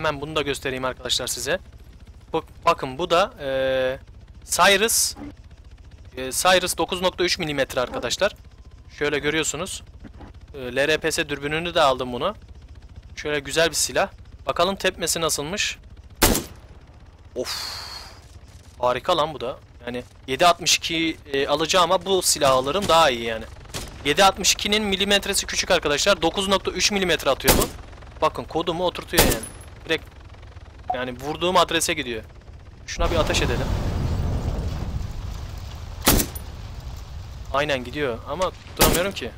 Hemen bunu da göstereyim arkadaşlar size. Bak, bakın bu da eee Cyrus eee, Cyrus 9.3 mm arkadaşlar. Şöyle görüyorsunuz. Eee, LRPS dürbününü de aldım bunu. Şöyle güzel bir silah. Bakalım tepmesi nasılmış. Of. Harika lan bu da. Yani 7.62 e, alacağım ama bu silahı alırım daha iyi yani. 7.62'nin milimetresi küçük arkadaşlar. 9.3 milimetre atıyor bu. Bakın kodumu oturtuyor yani. Direkt yani vurduğum adrese gidiyor. Şuna bir ateş edelim. Aynen gidiyor ama tutturamıyorum ki.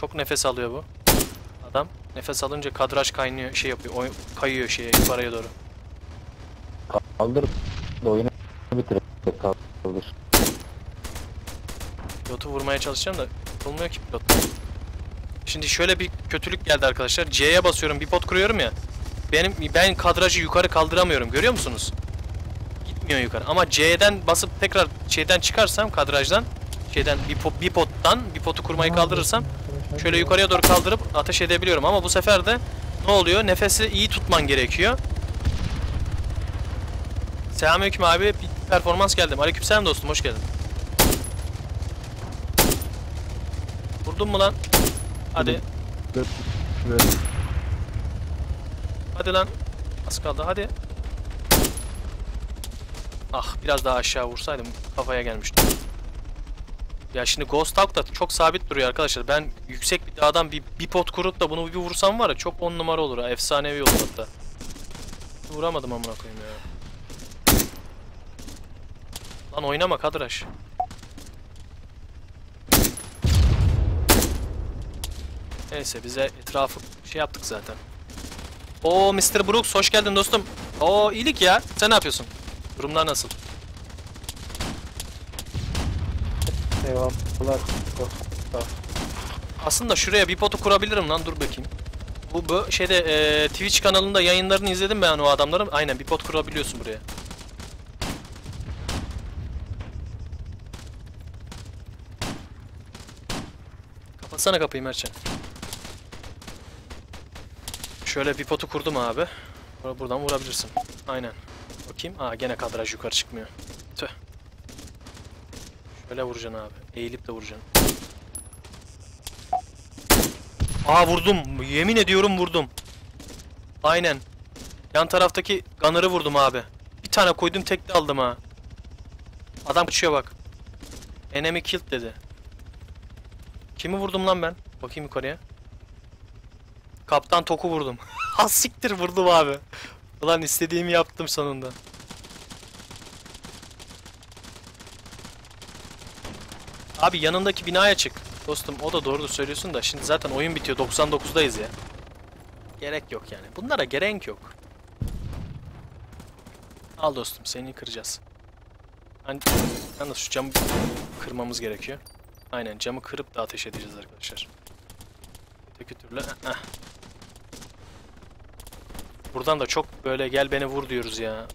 Çok nefes alıyor bu. Adam nefes alınca kadraj kaynıyor şey yapıyor. kayıyor şeye yukarıya doğru. Kaldır da oyunu bitir. Kaldır. Pilotu vurmaya çalışacağım da olmuyor ki pilot. Şimdi şöyle bir kötülük geldi arkadaşlar. C'ye basıyorum, bir pot kuruyorum ya. Benim ben kadrajı yukarı kaldıramıyorum. Görüyor musunuz? Gitmiyor yukarı. Ama C'den basıp tekrar şeyden çıkarsam kadrajdan şeyden bir, po- bir pottan bir potu kurmayı kaldırırsam şöyle yukarıya doğru kaldırıp ateş edebiliyorum ama bu sefer de ne oluyor? Nefesi iyi tutman gerekiyor. Selamünaleyküm abi. Bir performans geldim. Aleykümselam dostum. Hoş geldin. Vurdun mu lan? Hadi. Hadi lan. Az kaldı. Hadi. Ah biraz daha aşağı vursaydım kafaya gelmişti. Ya şimdi Ghost Hawk da çok sabit duruyor arkadaşlar. Ben yüksek bir dağdan bir, bir pot kurup da bunu bir vursam var ya çok on numara olur. Efsanevi olur hatta. Vuramadım amına koyayım ya. Lan oynama kadraş. Neyse bize etrafı şey yaptık zaten. Oo Mr. Brooks hoş geldin dostum. Oo iyilik ya. Sen ne yapıyorsun? Durumlar nasıl? Eyvallah. Aslında şuraya bir potu kurabilirim lan dur bakayım. Bu, bu şeyde e, Twitch kanalında yayınlarını izledim ben o adamların. Aynen bir pot kurabiliyorsun buraya. Kapatsana kapıyı Mertcan. Şöyle bir potu kurdum abi. Bur- Buradan vurabilirsin. Aynen. Bakayım. Aa gene kadraj yukarı çıkmıyor. Tüh. Şöyle vuracaksın abi. Eğilip de vuracaksın. Aa vurdum. Yemin ediyorum vurdum. Aynen. Yan taraftaki gunner'ı vurdum abi. Bir tane koydum tek de aldım ha. Adam kaçıyor bak. Enemy killed dedi. Kimi vurdum lan ben? Bakayım yukarıya. Kaptan Tok'u vurdum. Ha siktir vurdum abi. Ulan istediğimi yaptım sonunda. Abi yanındaki binaya çık. Dostum o da doğru söylüyorsun da şimdi zaten oyun bitiyor 99'dayız ya. Gerek yok yani. Bunlara gerek yok. Al dostum seni kıracağız. Hani, yalnız şu camı kırmamız gerekiyor. Aynen camı kırıp da ateş edeceğiz arkadaşlar. Öteki türlü heh. Buradan da çok böyle gel beni vur diyoruz ya.